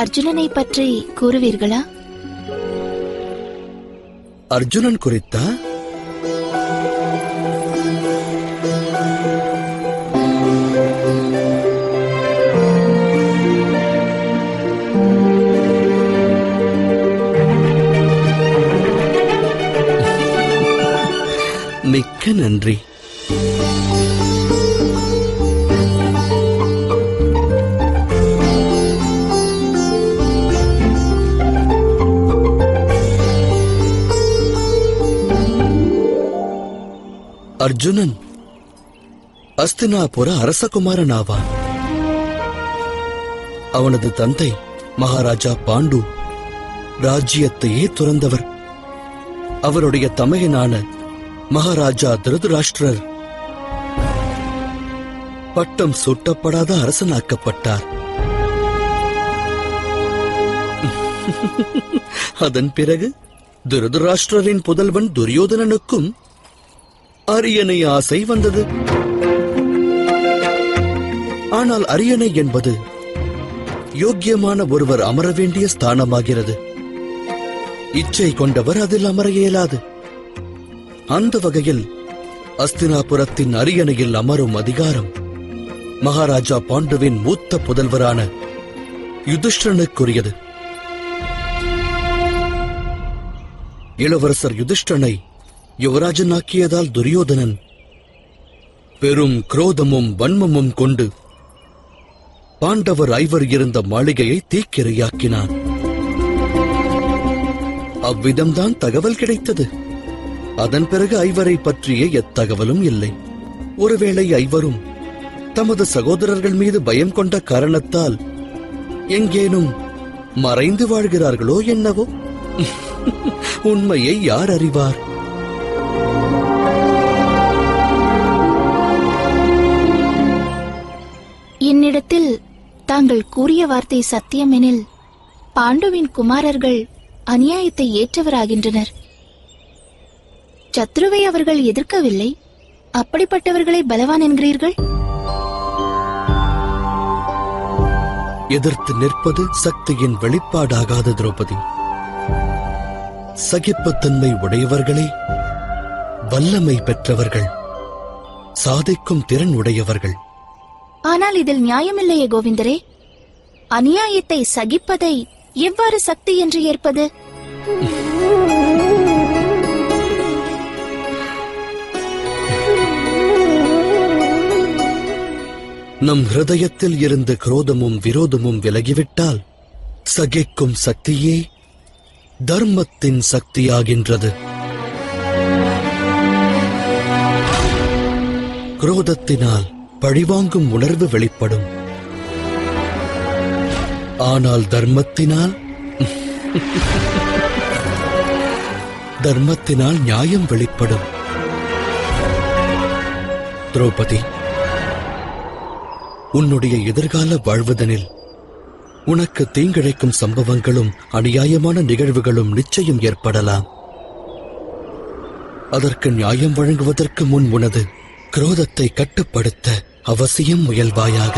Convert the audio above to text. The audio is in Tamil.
அர்ஜுனனை பற்றி கூறுவீர்களா? அர்ஜுனன் குறித்தா? மிக்க நன்றி. அர்ஜுனன் அஸ்தினாபுர அரசகுமாரன் ஆவான் அவனது தந்தை மகாராஜா பாண்டு ராஜ்யத்தையே துறந்தவர். அவருடைய தமையனான மகாராஜா திருதராஷ்டிரர் பட்டம் சூட்டப்படாத அரசனாக்கப்பட்டார். அதன் பிறகு திருதராஷ்டிரரின் புதல்வன் துரியோதனனுக்கும் அரியணை ஆசை வந்தது. ஆனால் அரியணை என்பது யோக்கியமான ஒருவர் அமர வேண்டிய ஸ்தானமாகிறது. இச்சை கொண்டவர் அதில் அமர இயலாது. அந்த வகையில் அஸ்தினாபுரத்தின் அரியணையில் அமரும் அதிகாரம் மகாராஜா பாண்டுவின் மூத்த புதல்வரான யுதிஷ்டனுக்குரியது இளவரசர் யுதிஷ்டனை யுவராஜனாக்கியதால் துரியோதனன் பெரும் குரோதமும் வன்மமும் கொண்டு பாண்டவர் ஐவர் இருந்த மாளிகையை தீக்கிரையாக்கினான். அவ்விதம்தான் தகவல் கிடைத்தது. அதன் பிறகு ஐவரை பற்றிய எத்தகவலும் இல்லை. ஒருவேளை ஐவரும் தமது சகோதரர்கள் மீது பயம் கொண்ட காரணத்தால் எங்கேனும் மறைந்து வாழ்கிறார்களோ என்னவோ? உண்மையை யார் அறிவார்? என்னிடத்தில் தாங்கள் கூறிய வார்த்தை சத்தியமெனில் பாண்டுவின் குமாரர்கள் அநியாயத்தை ஏற்றவராகின்றனர். சத்ருவை அவர்கள் எதிர்க்கவில்லை. அப்படிப்பட்டவர்களை பலவான் என்கிறீர்கள்? எதிர்த்து நிற்பது சக்தியின் வெளிப்பாடாகாத திரௌபதி. சகிப்புத்தன்மை உடையவர்களே வல்லமை பெற்றவர்கள் சாதிக்கும் திறன் உடையவர்கள். ஆனால் இதில் நியாயமில்லையே கோவிந்தரே. அநியாயத்தை சகிப்பதை எவ்வாறு சக்தி என்று ஏற்பது? நம் ஹிருதயத்தில் இருந்து குரோதமும் விரோதமும் விலகிவிட்டால் சகிக்கும் சக்தியே தர்மத்தின் சக்தியாகின்றது. குரோதத்தினால் பழிவாங்கும் உணர்வு வெளிப்படும். ஆனால் தர்மத்தினால் தர்மத்தினால் நியாயம் வெளிப்படும். திரௌபதி உன்னுடைய எதிர்கால வாழ்வதனில் உனக்கு தீங்கிழைக்கும் சம்பவங்களும் அநியாயமான நிகழ்வுகளும் நிச்சயம் ஏற்படலாம். அதற்கு நியாயம் வழங்குவதற்கு முன் உனது குரோதத்தை கட்டுப்படுத்த அவசியம் முயல்வாயாக.